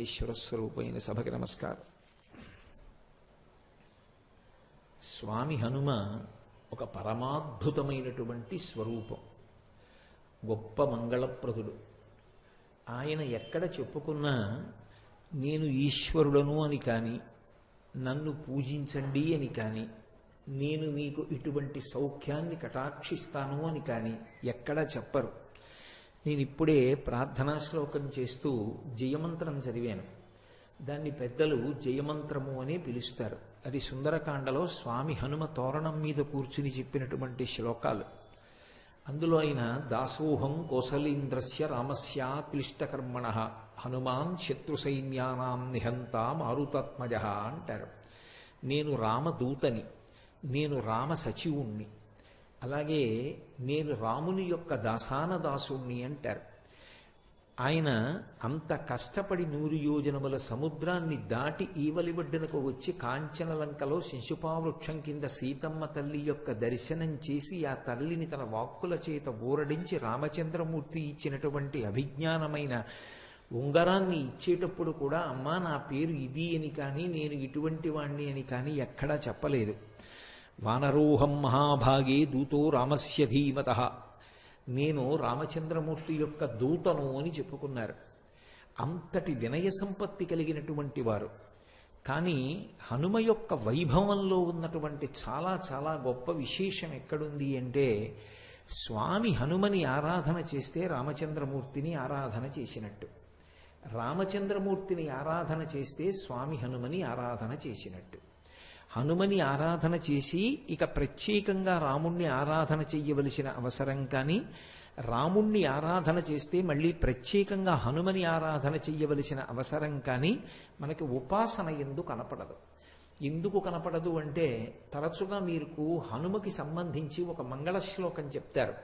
పరమేశ్వర స్వరూపమైన సభకి నమస్కారం. స్వామి హనుమ ఒక పరమాద్భుతమైనటువంటి స్వరూపం. గొప్ప మంగళప్రదుడు. ఆయన ఎక్కడ చెప్పుకున్నా నేను ఈశ్వరుడను అని కానీ నన్ను పూజించండి అని కానీ నేను మీకు ఇటువంటి సౌఖ్యాన్ని కటాక్షిస్తాను అని కానీ ఎక్కడా చెప్పరు. నేను ఇప్పుడే ప్రార్థనా శ్లోకం చేస్తూ జయమంత్రం చదివాను. దాన్ని పెద్దలు జయమంత్రము అని పిలుస్తారు. అది సుందరకాండలో స్వామి హనుమ తోరణం మీద కూర్చుని చెప్పినటువంటి శ్లోకాలు. అందులో ఆయన దాసోహం కోసలీంద్రస్య రామస్య క్లిష్టకర్మణ హనుమాన్ శత్రు సైన్యానాం నిహంత మారుతాత్మజ అంటారు. నేను రామదూతని నేను రామ సచివుణ్ణి అలాగే నేను రాముని యొక్క దాసాన దాసుణ్ణి అంటారు. ఆయన అంత కష్టపడి నూరు యోజనముల సముద్రాన్ని దాటి ఈవలి ఒడ్డునకు వచ్చి కాంచనలంకలో శిశుపావృక్షం కింద సీతమ్మ తల్లి యొక్క దర్శనం చేసి ఆ తల్లిని తన వాక్కుల చేత ఊరడించి రామచంద్రమూర్తి ఇచ్చినటువంటి అభిజ్ఞానమైన ఉంగరాన్ని ఇచ్చేటప్పుడు కూడా అమ్మా నా పేరు ఇది అని కానీ నేను ఇటువంటి వాణ్ణి అని కానీ ఎక్కడా చెప్పలేదు. వానరోహం మహాభాగే దూతో రామస్య ధీమత. నేను రామచంద్రమూర్తి యొక్క దూతను అని చెప్పుకున్నారు. అంతటి వినయ సంపత్తి కలిగినటువంటి వారు. కానీ హనుమ యొక్క వైభవంలో ఉన్నటువంటి చాలా చాలా గొప్ప విశేషం ఎక్కడుంది అంటే స్వామి హనుమని ఆరాధన చేస్తే రామచంద్రమూర్తిని ఆరాధన చేసినట్టు. రామచంద్రమూర్తిని ఆరాధన చేస్తే స్వామి హనుమని ఆరాధన చేసినట్టు. హనుమని ఆరాధన చేసి ఇక ప్రత్యేకంగా రాముణ్ణి ఆరాధన చెయ్యవలసిన అవసరం కానీ రాముణ్ణి ఆరాధన చేస్తే మళ్ళీ ప్రత్యేకంగా హనుమని ఆరాధన చెయ్యవలసిన అవసరం కానీ మనకి ఉపాసన ఎందు కనపడదు. ఎందుకు కనపడదు అంటే తరచుగా మీకు హనుమకి సంబంధించి ఒక మంగళ శ్లోకం చెప్తారు.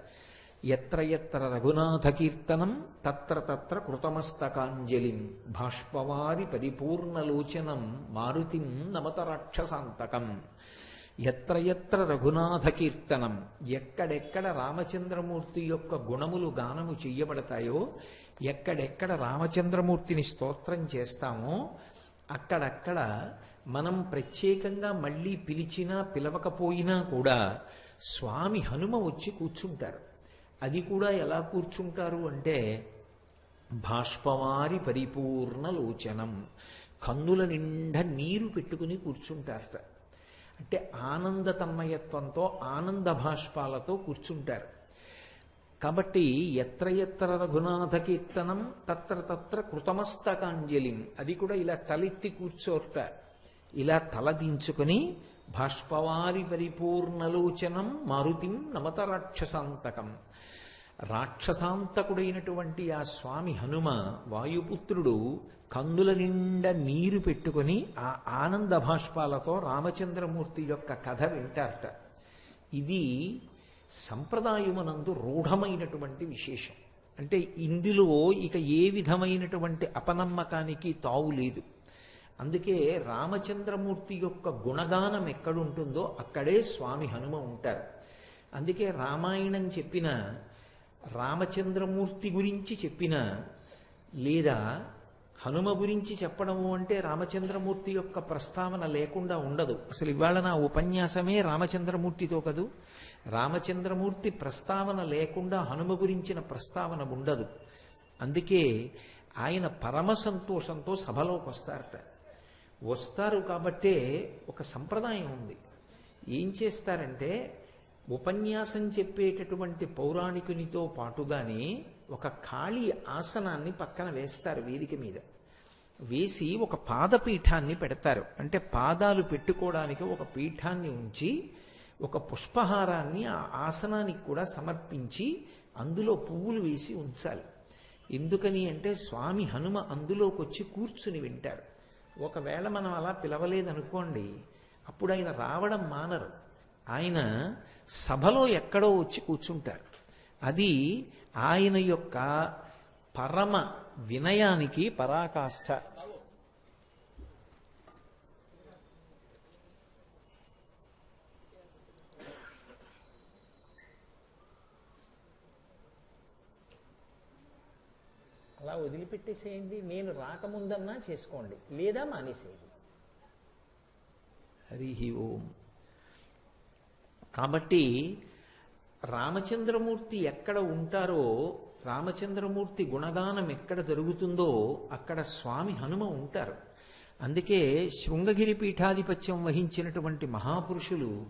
ఎత్ర ఎత్ర రఘునాథ కీర్తనం తత్ర తత్ర కృతమస్తకాంజలిం భాష్పవారి పరిపూర్ణలోచనం మారుతిం నమత రాక్షసాంతకం. ఎత్ర ఎత్ర రఘునాథ కీర్తనం ఎక్కడెక్కడ రామచంద్రమూర్తి యొక్క గుణములు గానము చెయ్యబడతాయో ఎక్కడెక్కడ రామచంద్రమూర్తిని స్తోత్రం చేస్తామో అక్కడక్కడ మనం ప్రత్యేకంగా మళ్ళీ పిలిచినా పిలవకపోయినా కూడా స్వామి హనుమ వచ్చి కూర్చుంటారు. అది కూడా ఎలా కూర్చుంటారు అంటే భాష్పవారి పరిపూర్ణ లోచనం. కన్నుల నిండా నీరు పెట్టుకుని కూర్చుంటారట. అంటే ఆనంద తన్మయత్వంతో ఆనంద భాష్పాలతో కూర్చుంటారు. కాబట్టి ఎత్ర ఎత్ర రఘునాథ కీర్తనం తత్ర తత్ర కృతమస్తకాంజలిం. అది కూడా ఇలా తలెత్తి కూర్చోట ఇలా తలదించుకొని భాష్పవారి పరిపూర్ణలోచనం మారుతిం నమత రాక్షసాంతకం. రాక్షసాంతకుడైనటువంటి ఆ స్వామి హనుమ వాయుపుత్రుడు కందుల నిండా నీరు పెట్టుకొని ఆ ఆనంద భాష్పాలతో రామచంద్రమూర్తి యొక్క కథ వింటారట. ఇది సంప్రదాయమునందు రూఢమైనటువంటి విశేషం. అంటే ఇందులో ఇక ఏ విధమైనటువంటి అపనమ్మకానికి తావు లేదు. అందుకే రామచంద్రమూర్తి యొక్క గుణగానం ఎక్కడుంటుందో అక్కడే స్వామి హనుమ ఉంటారు. అందుకే రామాయణం చెప్పిన రామచంద్రమూర్తి గురించి చెప్పిన లేదా హనుమ గురించి చెప్పడము అంటే రామచంద్రమూర్తి యొక్క ప్రస్తావన లేకుండా ఉండదు. అసలు ఇవాళ నా ఉపన్యాసమే రామచంద్రమూర్తితో కదూ? రామచంద్రమూర్తి ప్రస్తావన లేకుండా హనుమ గురించిన ప్రస్తావన ఉండదు. అందుకే ఆయన పరమ సంతోషంతో సభలోకి వస్తారట. వస్తారు కాబట్టే ఒక సంప్రదాయం ఉంది. ఏం చేస్తారంటే ఉపన్యాసం చెప్పేటటువంటి పౌరాణికునితో పాటుగానే ఒక ఖాళీ ఆసనాన్ని పక్కన వేస్తారు వేదిక మీద. వేసి ఒక పాదపీఠాన్ని పెడతారు. అంటే పాదాలు పెట్టుకోవడానికి ఒక పీఠాన్ని ఉంచి ఒక పుష్పహారాన్ని ఆ ఆసనానికి కూడా సమర్పించి అందులో పువ్వులు వేసి ఉంచాలి. ఎందుకని అంటే స్వామి హనుమ అందులోకి వచ్చి కూర్చుని వింటారు. ఒకవేళ మనం అలా పిలవలేదనుకోండి అప్పుడు ఆయన రావడం మానరు. ఆయన సభలో ఎక్కడో వచ్చి కూర్చుంటారు. అది ఆయన యొక్క పరమ వినయానికి పరాకాష్ఠ అలా వదిలిపెట్టేసేయండి నేను రాకముందన్నా చేసుకోండి లేదా మానేసేయండి. హరి ఓం. కాబట్టి రామచంద్రమూర్తి ఎక్కడ ఉంటారో రామచంద్రమూర్తి గుణగానం ఎక్కడ జరుగుతుందో అక్కడ స్వామి హనుమ ఉంటారు. అందుకే శృంగగిరి పీఠాధిపత్యం వహించినటువంటి మహాపురుషులు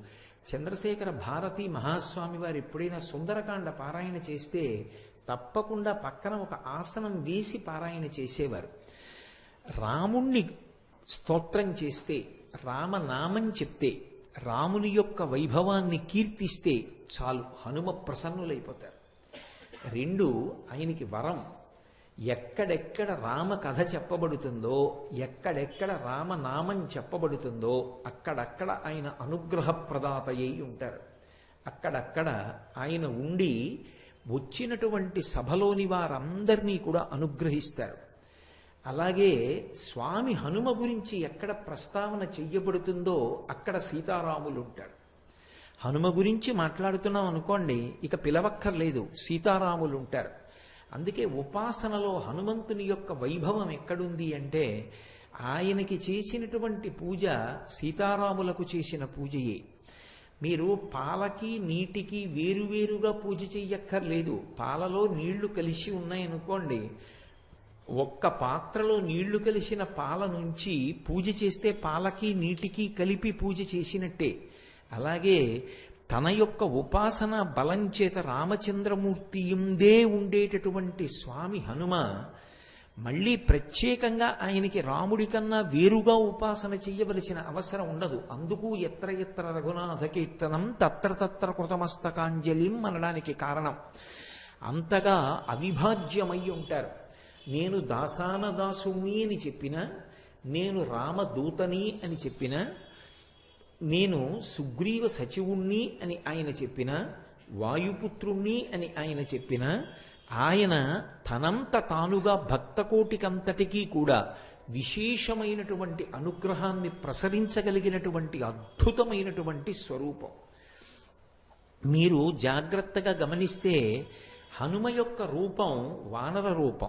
చంద్రశేఖర భారతి మహాస్వామి వారు ఎప్పుడైనా సుందరకాండ పారాయణ చేస్తే తప్పకుండా పక్కన ఒక ఆసనం వేసి పారాయణ చేసేవారు. రాముణ్ణి స్తోత్రం చేస్తే రామనామం చెప్తే రాముని యొక్క వైభవాన్ని కీర్తిస్తే చాలు హనుమ ప్రసన్నులైపోతారు. రెండు ఆయనకి వరం. ఎక్కడెక్కడ రామ కథ చెప్పబడుతుందో ఎక్కడెక్కడ రామనామం చెప్పబడుతుందో అక్కడక్కడ ఆయన అనుగ్రహ ప్రదాతయ్యి ఉంటారు. అక్కడక్కడ ఆయన ఉండి వచ్చినటువంటి సభలోని వారందరినీ కూడా అనుగ్రహిస్తారు. అలాగే స్వామి హనుమ గురించి ఎక్కడ ప్రస్తావన చెయ్యబడుతుందో అక్కడ సీతారాములు ఉంటాడు హనుమ గురించి మాట్లాడుతున్నాం అనుకోండి ఇక పిలవక్కర్లేదు సీతారాములు ఉంటారు అందుకే ఉపాసనలో హనుమంతుని యొక్క వైభవం ఎక్కడుంది అంటే ఆయనకి చేసినటువంటి పూజ సీతారాములకు చేసిన పూజయే. మీరు పాలకి నీటికి వేరువేరుగా పూజ చెయ్యక్కర్లేదు. పాలలో నీళ్ళు కలిసి ఉన్నాయనుకోండి ఒక్క పాత్రలో నీళ్ళు కలిసిన పాల నుంచి పూజ చేస్తే పాలకి నీటికి కలిపి పూజ చేసినట్టే. అలాగే తన యొక్క ఉపాసన బలం చేత రామచంద్రమూర్తి ఉందే ఉండేటటువంటి స్వామి హనుమ మళ్ళీ ప్రత్యేకంగా ఆయనకి రాముడి కన్నా వేరుగా ఉపాసన చెయ్యవలసిన అవసరం ఉండదు. అందుకు ఎత్ర ఎత్ర రఘునాథ కీర్తనం తత్ర తత్ర కృతమస్తకాంజలిం అనడానికి కారణం. అంతగా అవిభాజ్యమై ఉంటారు. నేను దాసాన దాసుని అని చెప్పిన నేను రామదూతని అని చెప్పిన నేను సుగ్రీవ సచివుణ్ణి అని ఆయన చెప్పిన వాయుపుత్రుణ్ణి అని ఆయన చెప్పిన ఆయన తనంత తానుగా భక్తకోటికంతటికీ కూడా విశేషమైనటువంటి అనుగ్రహాన్ని ప్రసరించగలిగినటువంటి అద్భుతమైనటువంటి స్వరూపం. మీరు జాగ్రత్తగా గమనిస్తే హనుమ యొక్క రూపం వానర రూపం.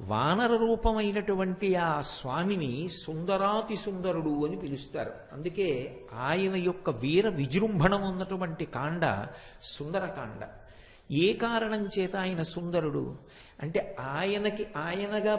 వానర రూపమైనటువంటి ఆ స్వామిని సుందరాతి సుందరుడు అని పిలుస్తారు. అందుకే ఆయన యొక్క వీర విజృంభణం ఉన్నటువంటి కాండ సుందరకాండ. ఏ కారణం చేత ఆయన సుందరుడు? అంటే ఆయనకి ఆయనగా